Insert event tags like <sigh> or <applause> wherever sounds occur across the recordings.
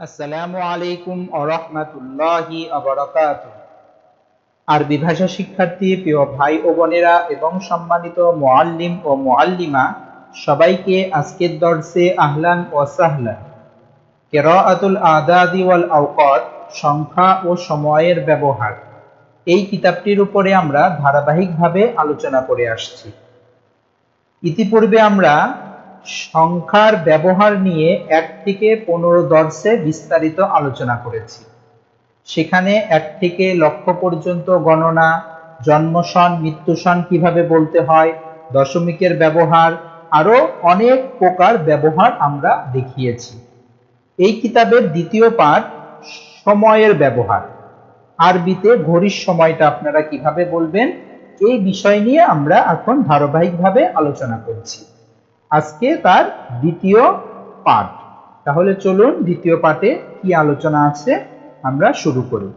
আসসালামু আলাইকুম আরহামাতুল্লাহি আবরাকাত আরবি ভাষা শিক্ষার্থী, প্রিয় ভাই ও বোনেরা এবং সম্মানিত মুআল্লিম ও মুআল্লিমা, সবাইকে আজকের দর্শে আহলান ও সাহলান। কেরাআতুল আদাদি ওয়াল আওকাত, সংখ্যা ও সময়ের ব্যবহার। এই কিতাবটির উপরে আমরা ধারাবাহিকভাবে আলোচনা করে আসছি। ইতিপূর্বে আমরা সংখ্যার ব্যবহার নিয়ে এক থেকে পনেরো দর্শে বিস্তারিত আলোচনা করেছি। সেখানে এক থেকে লক্ষ পর্যন্ত গণনা, জন্মসন, মৃত্যুসন কীভাবে বলতে হয়, দশমিকের ব্যবহার, আরও অনেক প্রকার ব্যবহার আমরা দেখিয়েছি। এই কিতাবের দ্বিতীয় পাঠ, সময়ের ব্যবহার। আরবিতে ঘড়ির সময়টা আপনারা কীভাবে বলবেন, এই বিষয় নিয়ে আমরা এখন ধারাবাহিকভাবে আলোচনা করছি। আজকে তার দ্বিতীয় পাঠ। তাহলে চলুন দ্বিতীয় পাঠে কি আলোচনা আছে আমরা শুরু করি।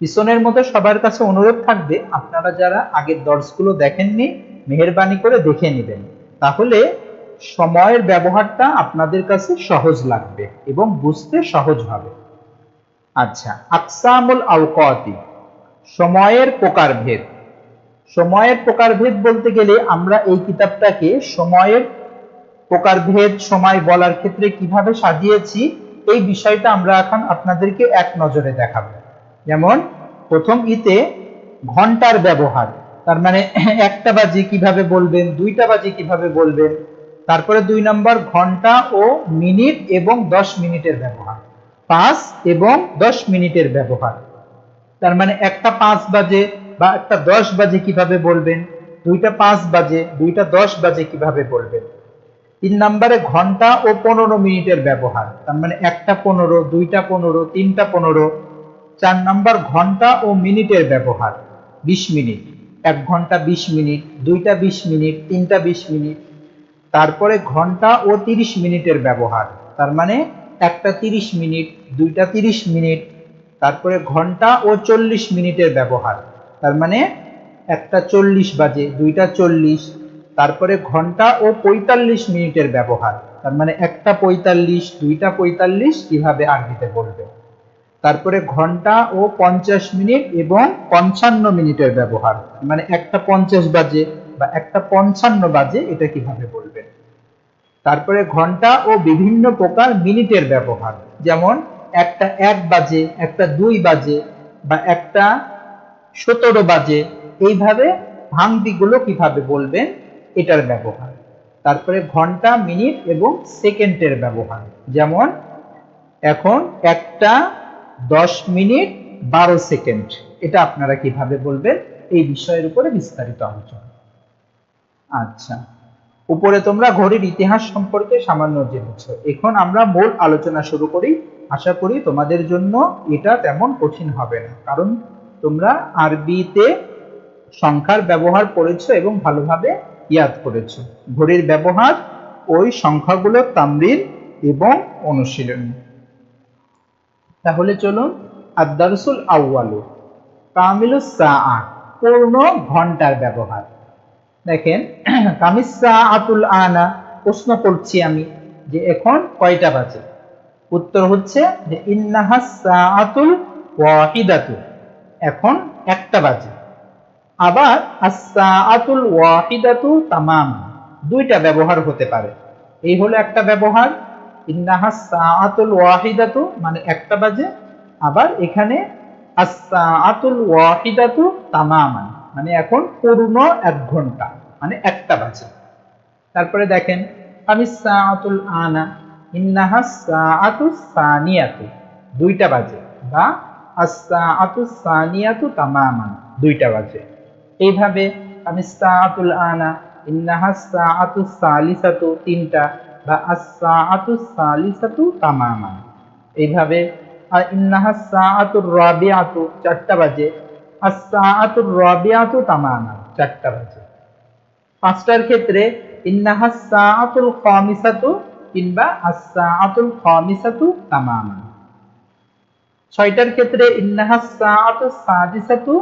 পিছনের মতো সবার কাছে অনুরোধ থাকবে, আপনারা যারা আগের দর্শগুলো দেখেননি, মেহরবানি করে দেখে নেবেন। তাহলে সময়ের ব্যবহারটা আপনাদের কাছে সহজ লাগবে এবং বুঝতে সহজ হবে। আচ্ছা আকসামুল আওকাতি, সময়ের প্রকারভেদ। সময়ের প্রকারভেদ বলতে গেলে আমরা এই কিতাবটাকে সময়ের প্রকারভেদ, সময় বলার ক্ষেত্রে কীভাবে সাজিয়েছি, এই বিষয়টা আমরা এখন আপনাদেরকে এক নজরে দেখাবো। যেমন, প্রথম ইতে ঘণ্টার ব্যবহার। তার মানে <clears throat> একটা বাজে কীভাবে বলবেন, দুইটা বাজে কীভাবে বলবেন? তারপরে দুই নম্বর ঘণ্টা ও মিনিট এবং দশ মিনিটের ব্যবহার। পাঁচ এবং দশ মিনিটের ব্যবহার। তার মানে একটা পাঁচ বাজে বা একটা দশ বাজে কীভাবে বলবেন? দুইটা পাঁচ বাজে, দুইটা দশ বাজে কীভাবে বলবেন? তিন নম্বরে ঘণ্টা ও পনেরো মিনিটের ব্যবহার। তার মানে একটা পনেরো, দুইটা পনেরো, তিনটা পনেরো। চার নম্বর ঘণ্টা ও মিনিটের ব্যবহার। বিশ মিনিট। এক ঘণ্টা বিশ মিনিট, দুইটা বিশ মিনিট, তিনটা বিশ মিনিট। তারপরে ঘণ্টা ও তিরিশ মিনিটের ব্যবহার। তার মানে একটা তিরিশ মিনিট, দুইটা তিরিশ মিনিট। তারপরে ঘণ্টা ও চল্লিশ মিনিটের ব্যবহার। তার মানে একটা চল্লিশ বাজে, দুইটা চল্লিশ, তারপরে ঘণ্টা ও পঁয়তাল্লিশ মিনিটের ব্যবহার। তার মানে একটা পঁয়তাল্লিশ, দুইটা পঁয়তাল্লিশ কীভাবে আরবিতে বলবে? তারপরে ঘণ্টা ও পঞ্চাশ মিনিট এবং পঞ্চান্ন মিনিটের ব্যবহার। মানে একটা পঞ্চাশ বাজে বা একটা পঞ্চান্ন বাজে এটা কীভাবে বলবেন তারপরে ঘণ্টা ও বিভিন্ন প্রকার মিনিটের ব্যবহার। যেমন একটা এক বাজে, একটা দুই বাজে বা একটা সতেরো বাজে। এইভাবে ভাঙতিগুলো কীভাবে বলবেন? এটার ব্যবহার। তারপরে ঘণ্টা, মিনিট এবং সেকেন্ডের ব্যবহার। যেমন, এখন একটা দশ মিনিট বারো সেকেন্ড। এটা আপনারা কীভাবে বলবেন? এই বিষয়ের উপরে বিস্তারিত আলোচনা। আচ্ছা। উপরে তোমরা ঘড়ির ইতিহাস সম্পর্কে সামান্য জেনেছ। এখন আমরা মূল আলোচনা শুরু করি। আশা করি তোমাদের জন্য এটা তেমন কঠিন হবে না। কারণ তোমরা আরবিতে সংখ্যার ব্যবহার করেছ এবং ভালোভাবে ইয়াদ করেছ। ঘড়ির ব্যবহার, ওই সংখ্যাগুলোর তামরিন এবং অনুশীলনী। তাহলে চলুন আদারসুল আউয়ালু, কামিলুস সাআ, পূর্ণ ঘণ্টার ব্যবহার। দেখেন <clears throat> কামিস সাআতুল আনা, প্রশ্ন করছি আমি যে এখন কয়টা বাজে? উত্তর হচ্ছে যে, ইন্নাহাস সাআতুল ওয়াহিদাতু। এখন একটা বাজে। আবার আস-সাআতুল ওয়াহিদাতু তামাম, দুইটা ব্যবহার হতে পারে। এই হলো একটা ব্যবহার ইন্নাহাস সাআতুল ওয়াহিদাতু মানে একটা বাজে। আবার এখানে আস-সাআতুল ওয়াহিদাতু তামামান মানে এখন পূর্ণ এক ঘণ্টা মানে একটা বাজে। তারপরে দেখেন, আমি সাআতুল আনা ইন্নাহাস সাআতু সানিয়াতু, দুইটা বাজে, বা আস-সাআতু সানিয়াতু তামামান দুইটা বাজে। এইভাবে আমি সাআতুল আনা ইন্নাহাস সাআতু সালিসাতু, তিনটা, বা আস-সাআতু সালিসাতু তামামান এইভাবে আর ইন্নাহাস সাআতুর রাবিআতু, চারটা বাজে। আস-সাআতুর রাবিআতু তামামান চারটা বাজে। পাঁচটার ক্ষেত্রে ইন্নাহাস সাআতুল খামিসাতু, কিংবা আস-সাআতুল খামিসাতু তামামান ছয়টার ক্ষেত্রে ইন্নাহাস সাআতু সাদিসাতু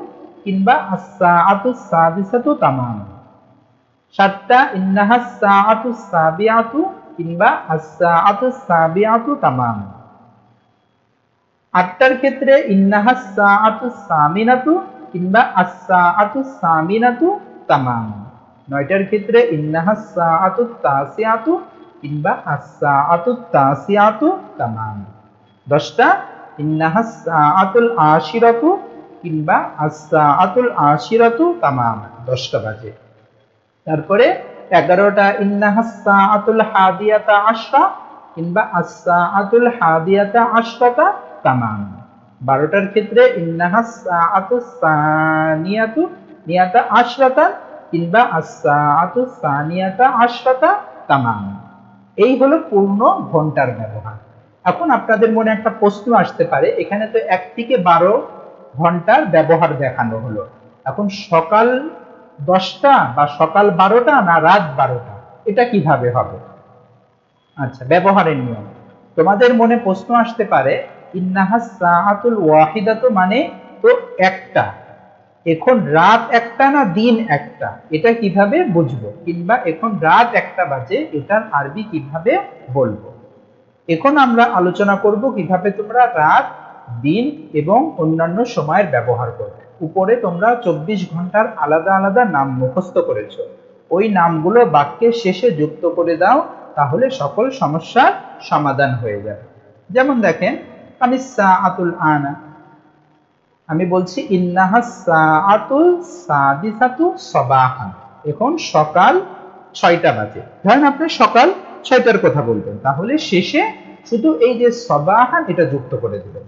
কিংবা আস-সাআতু সাদিসাতু তামামান সাতটা ইন্নাহাস সাআতু সাবিআতু কিংবা আস-সাআতু সাবিআতু তামামান আটটার ক্ষেত্রে ইন্নাহা সাআতু সামিনাতু কিংবা আস-সাআতু সামিনাতু তামাম। নয়টার ক্ষেত্রে ইন্নাহা সাআতু তাসিয়াতু কিংবা আস-সাআতু তাসিয়াতু তামাম। দশটা ইন্নাহা আশিরাতু কিংবা আস-সাআতুল আশিরাতু তামাম, দশটা বাজে। তারপরে এগারোটা ইন্নাহা সাআতুল হাদিয়াতা আশরা কিংবা আস-সাআতুল হাদিয়াতা আশরাতা তামাম। বারোটার ক্ষেত্রে ইন্নাহা সাআতু সানিয়াতু, নিয়াতা আশরাতা কিংবা আস-সাআতু সানিয়াতা আশরাতা তামাম। এই হলো পূর্ণ ঘণ্টার ব্যবহার। এখন আপনাদের মনে একটা প্রশ্ন আসতে পারে, এখানে তো এক থেকে বারো ঘণ্টার ব্যবহার দেখানো হলো। এখন সকাল দশটা বা সকাল বারোটা না রাত বারোটা, এটা কীভাবে হবে? আচ্ছা ব্যবহারের নিয়ম। তোমাদের মনে প্রশ্ন আসতে পারে, ইন্নাহা সাআতুল ওয়াহিদাতু মানে তো একটা। এখন রাত একটা না দিন একটা, এটা কীভাবে বুঝব? কিংবা এখন রাত একটা বাজে, এটার আরবি কীভাবে বলব? এখন আমরা আলোচনা করব কীভাবে তোমরা রাত, দিন এবং অন্যান্য সময়ের ব্যবহার করবে। উপরে তোমরা চব্বিশ ঘণ্টার আলাদা আলাদা নাম মুখস্থ করেছ। ওই নামগুলো বাক্যের শেষে যুক্ত করে দাও, তাহলে সকল সমস্যার সমাধান হয়ে যাবে। যেমন দেখেন, আমি সাআতুল আনা। আমি বলছি, ইন্নাহা সাআতুল সাদিসাতু সবাহান এখন সকাল ছয়টা বাজে। ধরেন আপনি সকাল ছয়টার কথা বলবেন। তাহলে শেষে শুধু এই যে সবাহান এটা যুক্ত করে দিবেন।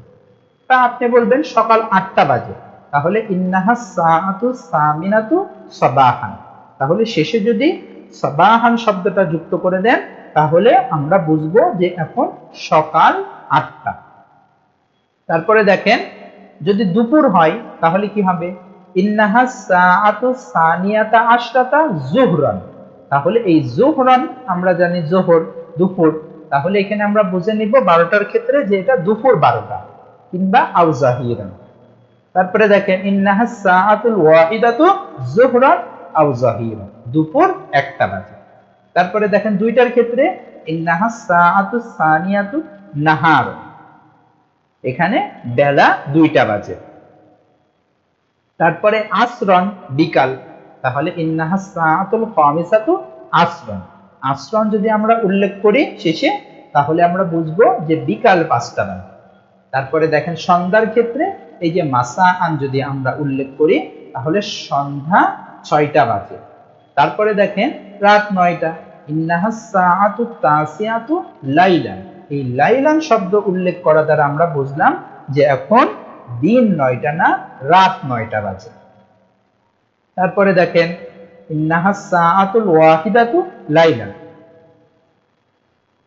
তা আপনি বলবেন সকাল আটটা বাজে। তাহলে ইন্নাহা সাআতু সামিনাতু সবাহান। তাহলে শেষে যদি সবাহান শব্দটা যুক্ত করে দেন, তাহলে আমরা বুঝব যে এখন সকাল আটটা। তারপরে দেখেন, যদি দুপুর হয়, তাহলে কি হবে? ইন্নাহা সাআতু সানিয়াতা আশরাতা জুহরান। তাহলে এই জোহরান আমরা জানি জোহর, দুপুর। তাহলে এখানে আমরা বুঝে নিব বারোটার ক্ষেত্রে যে এটা দুপুর বারোটা, কিংবা আউজাহিরান তারপরে দেখেন, ইন্নাহা সাআতুল ওয়াহিদাতু জোহরান আউজাহিরান দুপুর একটা বাজে। তারপরে দেখেন, দুইটার ক্ষেত্রে, ইন্নাহা সাআতু সানিয়াতু নাহার। এখানে বেলা দুইটা বাজে। তারপরে আসরন বিকাল। তাহলে ইন্নাহা আসরন। যদি আমরা উল্লেখ করি শেষে, তাহলে আমরা বুঝব যে বিকাল পাঁচটা বাজে। তারপরে দেখেন সন্ধ্যার ক্ষেত্রে এই যে মাসা আন যদি আমরা উল্লেখ করি, তাহলে সন্ধ্যা ছয়টা বাজে। তারপরে দেখেন রাত নয়টা। ইন্নাহা এই লাইলান শব্দ উল্লেখ করা দ্বারা আমরা বুঝলাম যে এখন দিন নয়টা না রাত নয়টা বাজে। তারপরে দেখেন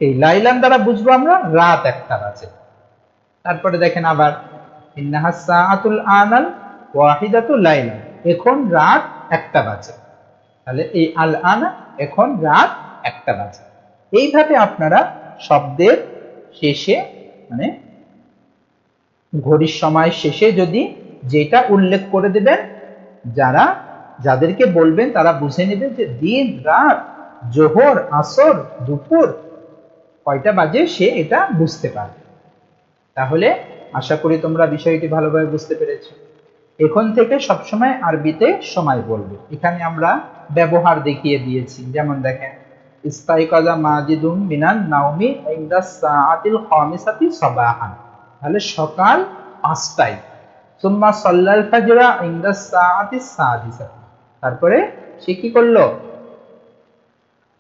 এই লাইলান দ্বারা বুঝব আমরা রাত একটা বাজে তারপরে দেখেন আবার আনাল ওয়াহিদাতু এখন রাত একটা বাজে। তাহলে এই আল আনা এখন রাত একটা বাজে। এইভাবে আপনারা শব্দের শেষে মানে ঘড়ির সময় শেষে যদি যেটা উল্লেখ করে দেবেন, যারা যাদেরকে বলবেন তারা বুঝে নেবে যে দিন রাত জোহর, আসর, দুপুর কয়টা বাজে সে এটা বুঝতে পারবে। তাহলে আশা করি তোমরা বিষয়টি ভালোভাবে বুঝতে পেরেছ। এখন থেকে সবসময় আরবিতে সময় বলবে। এখানে আমরা ব্যবহার দেখিয়ে দিয়েছি। যেমন দেখেন, ইস্তাইকাজা মাজিদুম মিনান নাওমি ইনদা খামিসাতি সাবাহান। তাহলে সকাল পাঁচটায়। সুম্মা সাল্লাল ফাজরা ইনদা সাআতি সাদিসাতি। তারপরে সে কি করল?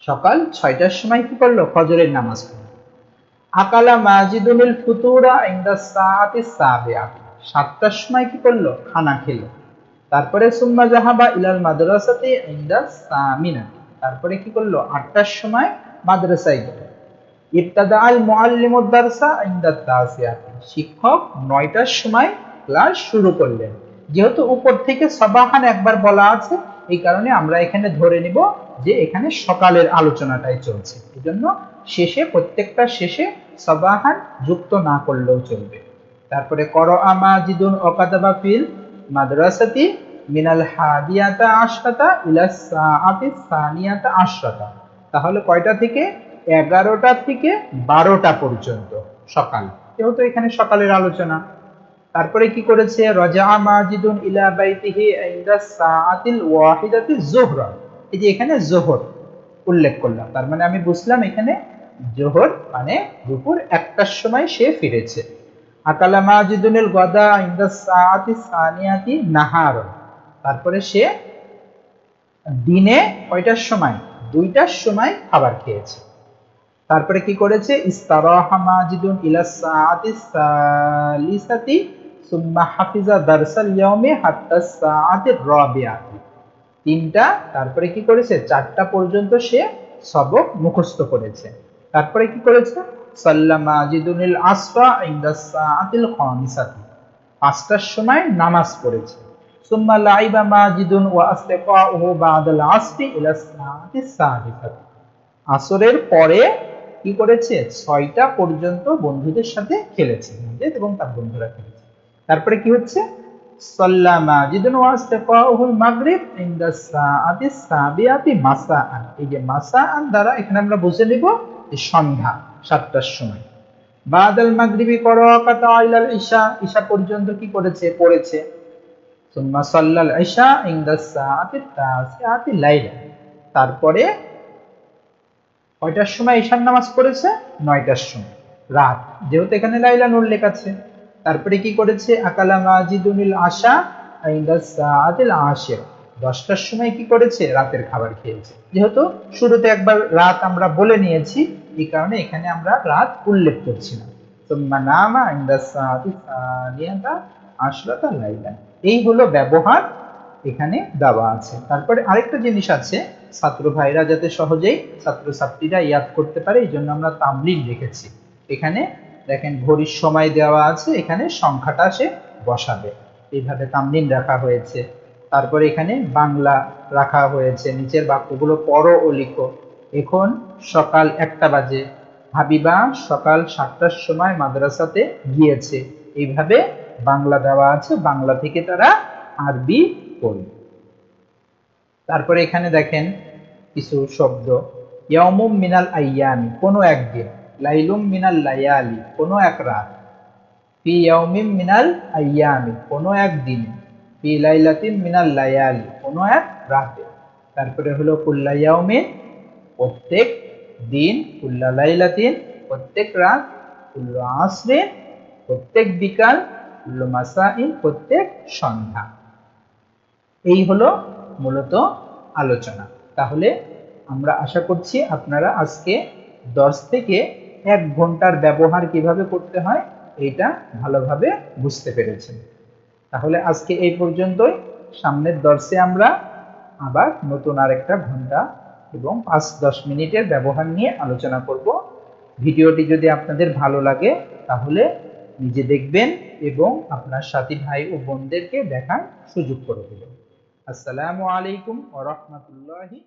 সকাল ছয়টার সময় কি করল? ফজরের নামাজ পড়ল। আকালা মাজিদুল ফুতুরা ইনদা সাআতি সাবিআত সাতটার সময় কি করল? খানা খেলো। তারপরে সুম্মা জাহাবা ইলাল মাদ্রাসাতি ইনদা সামিনা। তারপরে কি করল? আটটার সময় মাদ্রাসায় গেল। ইবতাদা আল মুআল্লিমুদ দারসা ইনদা তাসিয়াত শিক্ষক নয়টার সময় ক্লাস শুরু করলেন। যেহেতু উপর থেকে সবাহান একবার বলা আছে এই কারণে আমরা এখানে ধরে নিব যে এখানে সকালের আলোচনাটাই চলছে। এজন্য শেষে, প্রত্যেকটা শেষে সবাহান যুক্ত না করলেও চলবে। তারপরে কর আমাজিদুন ওকাদাবা ফিল মাদ্রাসাতি মিনাল হাদিয়াতা আশরাতা ইলা সাআতি সানিয়াতা আশরাতা। তাহলে কয়টা থেকে? এগারোটা থেকে বারোটা পর্যন্ত সকাল। যেহেতু এখানে সকালের আলোচনা। তারপরে কি করেছে? রজা মাজিদুন ইলা বাইতিহি ইনদা সাআতিল ওয়াহিদাতি যুহরা এই যে এখানে জোহর উল্লেখ করলাম। তার মানে আমি বুঝলাম এখানে জোহর মানে দুপুর একটার সময় সে ফিরেছে। আকালা মাজিদুনিল গদা ইনদা সাআতি সানিয়াতি নাহার। তারপরে সে দিনে কয়টার সময়? দুইটার সময় খাবার খেয়েছে। তারপরে কি করেছে? ইস্তারাহা মাজিদুন ইলা সাআতি সালিসাতি সুম্মা হাফিজা দারসাল হাত্তা তিনটা, তারপরে কি করেছে? চারটা পর্যন্ত সে সবক মুখস্থ করেছে। তারপরে কি করেছে? সাল্লা মাজিদুনিল আসরা ইনদা সাআতিল খামিসাতি। পাঁচটার সময় নামাজ পড়েছে। সুম্মা লাইবা মাজিদুন ওয়া আসরি ইলা সাআতি আসরের পরে কি করেছে? ছয়টা পর্যন্ত বন্ধুদের সাথে খেলেছে এবং তার বন্ধুরা খেলেছে। তারপরে কি হচ্ছে? মাগরিব ইনদা সাআতি সাবিয়াতি এই যে দ্বারা এখানে আমরা বুঝে নিব যে সন্ধ্যা সাতটার সময়। বাদাল মাগরিবি ইশা ইশা পর্যন্ত কি করেছে? পড়েছে। সুম্মা সাল্লাল ইশা ইনদা সাআতি তাসিআতি লাইলা। তারপরে কয়টার সময় ঈশার নামাজ পড়েছে? নয়টার সময়। রাত। যেহেতু এখানে লাইলা নুর লেখা আছে। তারপরে কি করেছে? আকালা মাজিদুনিল আশা সাআতিল আশির। দশটার সময় কি করেছে? রাতের খাবার খেয়েছে। যেহেতু শুরুতে একবার রাত আমরা বলে নিয়েছি, এই কারণে এখানে আমরা রাত উল্লেখ করছি না। নামা আশরাতা লাইলা এই হলো ব্যবহার এখানে দেওয়া আছে। তারপরে আরেকটা জিনিস আছে, ছাত্র ভাইরা যাতে সহজেই ছাত্র ছাত্রীরা ইয়াদ করতে পারে, এই জন্য আমরা তামলিন রেখেছি এখানে দেখেন, ঘড়ির সময় দেওয়া আছে, এখানে সংখ্যাটা সে বসাবে। এইভাবে তামলিন রাখা হয়েছে। তারপরে এখানে বাংলা রাখা হয়েছে, নিচের বাক্যগুলো পড়ো ও লিখো। এখন সকাল একটা বাজে। হাবিবা সকাল সাতটার সময় মাদ্রাসাতে গিয়েছে। এইভাবে বাংলা দেওয়া আছে, বাংলা থেকে তারা আরবি পড়বে তারপরে এখানে দেখেন কিছু শব্দ। ইয়ামুম মিনাল আইয়ামি, কোনো একদিন। লাইলুম মিনাল লায়ালি কোনো এক রাত ফি ইয়াউমিম মিনাল আইয়ামি কোনো এক দিন ফি লাইলাতিন মিনাল লায়ালি কোনো এক রাতে তারপরে হলো কুল্লা ইয়াউমিন প্রত্যেক দিন কুল্লা লাইলাতিন প্রত্যেক রাত কুল্লু আসরিন প্রত্যেক বিকাল কুল্লু মাসাইন প্রত্যেক সন্ধ্যা এই হলো মূলত আলোচনা তাহলে আমরা আশা করছি আপনারা আজকে দশ থেকে এক ঘণ্টার ব্যবহার কীভাবে করতে হয়, এইটা ভালোভাবে বুঝতে পেরেছেন। তাহলে আজকে এই পর্যন্তই। সামনের দর্শে আমরা আবার নতুন আরেকটা ঘণ্টা এবং পাঁচ দশ মিনিটের ব্যবহার নিয়ে আলোচনা করব। ভিডিওটি যদি আপনাদের ভালো লাগে, তাহলে নিজে দেখবেন এবং আপনার সাথী ভাই ও বোনদেরকে দেখার সুযোগ করে দেবেন। আসসালামু আলাইকুম ওয়া রাহমাতুল্লাহি